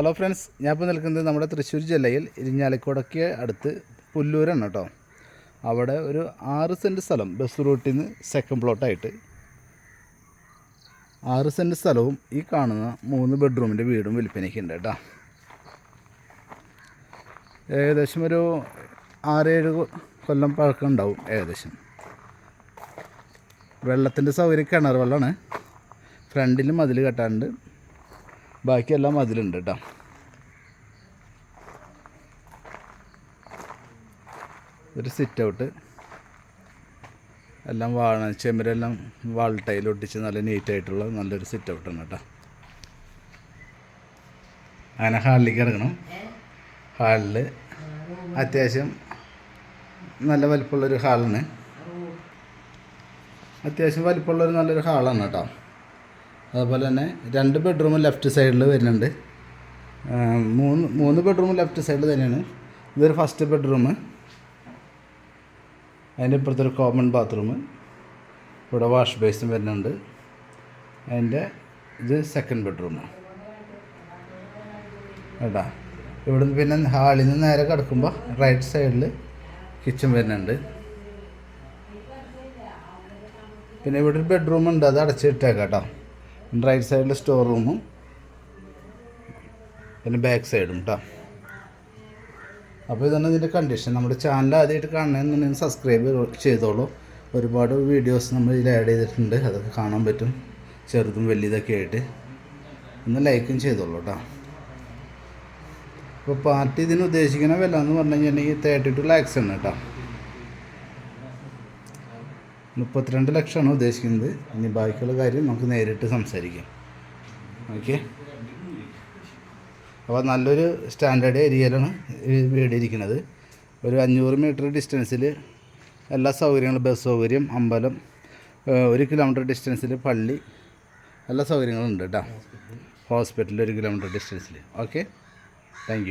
Hello friends ഞാൻ ഇപ്പോൾ നിൽക്കുന്നത് നമ്മുടെ തൃശ്ശൂർ ജില്ലയിൽ ഇരിഞ്ഞാലക്കുടയ്ക്ക് അടുത്ത് പുല്ലൂരാണ് കേട്ടോ. അവിടെ ഒരു ആറ് സെന്റ് സ്ഥലം ബസ് റൂട്ടിൽ നിന്ന് സെക്കൻഡ് പ്ലോട്ടായിട്ട് ആറ് സെന്റ് സ്ഥലവും ഈ കാണുന്ന മൂന്ന് ബെഡ്റൂമിന്റെ വീടും വിൽപ്പനയ്ക്ക് ഉണ്ട് കേട്ടോ. ഏകദേശം ഒരു ആറേഴ് കൊല്ലം പഴക്കം ഉണ്ടാവും ഏകദേശം. വെള്ളത്തിന്റെ സൗകര്യം കിണർ വെള്ളമാണ്. ഫ്രണ്ടിൽ മതിൽ കെട്ടാണ്ട് ബാക്കിയെല്ലാം അതിലുണ്ട് കേട്ടോ ഒരു സിറ്റ് ഔട്ട് എല്ലാം വാ ചെമ്മരെല്ലാം വാൾ ടൈൽ ഒട്ടിച്ച് നല്ല നീറ്റായിട്ടുള്ള നല്ലൊരു സിറ്റ് ഔട്ടാണ് കേട്ടോ അങ്ങനെ ഹാളിലേക്ക് ഇറങ്ങണം. ഹാളിൽ അത്യാവശ്യം നല്ല വലിപ്പമുള്ളൊരു ഹാളാണ്. അത്യാവശ്യം വലിപ്പമുള്ളൊരു നല്ലൊരു ഹാളാണ് കേട്ടോ അതുപോലെ തന്നെ രണ്ട് ബെഡ്റൂം ലെഫ്റ്റ് സൈഡിൽ വരുന്നുണ്ട്. മൂന്ന് മൂന്ന് ബെഡ്റൂം ലെഫ്റ്റ് സൈഡിൽ തന്നെയാണ്. ഇതൊരു ഫസ്റ്റ് ബെഡ്റൂം അതിന്റെ ഇപ്പുറത്തൊരു കോമൺ ബാത്റൂം ഇവിടെ വാഷ് ബേസും വരുന്നുണ്ട്. അതിന്റെ ഇത് സെക്കൻഡ് ബെഡ്റൂം കേട്ടാ? ഇവിടെ നിന്ന് പിന്നെ ഹാളിൽ നിന്ന് നേരെ കിടക്കുമ്പോൾ റൈറ്റ് സൈഡിൽ കിച്ചൺ വരുന്നുണ്ട്. പിന്നെ ഇവിടെ ഒരു ബെഡ്റൂം ഉണ്ട്. അത് അടച്ചിട്ടേക്കാം കേട്ടോ. റൈറ്റ് സൈഡിൽ സ്റ്റോർ റൂമും പിന്നെ ബാക്ക് സൈഡും കേട്ടോ അപ്പോൾ ഇതാണ് ഇതിന്റെ കണ്ടീഷൻ നമ്മുടെ ചാനൽ ആദ്യമായിട്ട് കാണണമെന്നുണ്ടെങ്കിൽ സബ്സ്ക്രൈബ് ചെയ്തോളൂ. ഒരുപാട് വീഡിയോസ് നമ്മൾ ഇതിൽ ആഡ് ചെയ്തിട്ടുണ്ട്. അതൊക്കെ കാണാൻ പറ്റും. ചെറുതും വലിയതൊക്കെ ആയിട്ട്. ഒന്ന് ലൈക്കും ചെയ്തോളൂ കേട്ടോ അപ്പോൾ പാർട്ടി ഇതിന് ഉദ്ദേശിക്കുന്ന വില എന്ന് പറഞ്ഞു കഴിഞ്ഞിട്ടുണ്ടെങ്കിൽ തേർട്ടി ടു ലാക്സ് ആണ് കേട്ടോ മുപ്പത്തിരണ്ട് ലക്ഷമാണ് ഉദ്ദേശിക്കുന്നത്. ഇനി ബാക്കിയുള്ള കാര്യം നമുക്ക് നേരിട്ട് സംസാരിക്കാം. ഓക്കെ. അപ്പോൾ നല്ലൊരു സ്റ്റാൻഡേർഡ് ഏരിയയിലാണ് വീട് ഇരിക്കുന്നത്. ഒരു അഞ്ഞൂറ് മീറ്റർ ഡിസ്റ്റൻസിൽ എല്ലാ സൗകര്യങ്ങളും ബസ് സൗകര്യം അമ്പലം ഒരു കിലോമീറ്റർ ഡിസ്റ്റൻസിൽ പള്ളി എല്ലാ സൗകര്യങ്ങളും ഉണ്ട് കേട്ടോ. ഹോസ്പിറ്റൽ ഒരു കിലോമീറ്റർ ഡിസ്റ്റൻസിൽ ഓക്കെ. താങ്ക്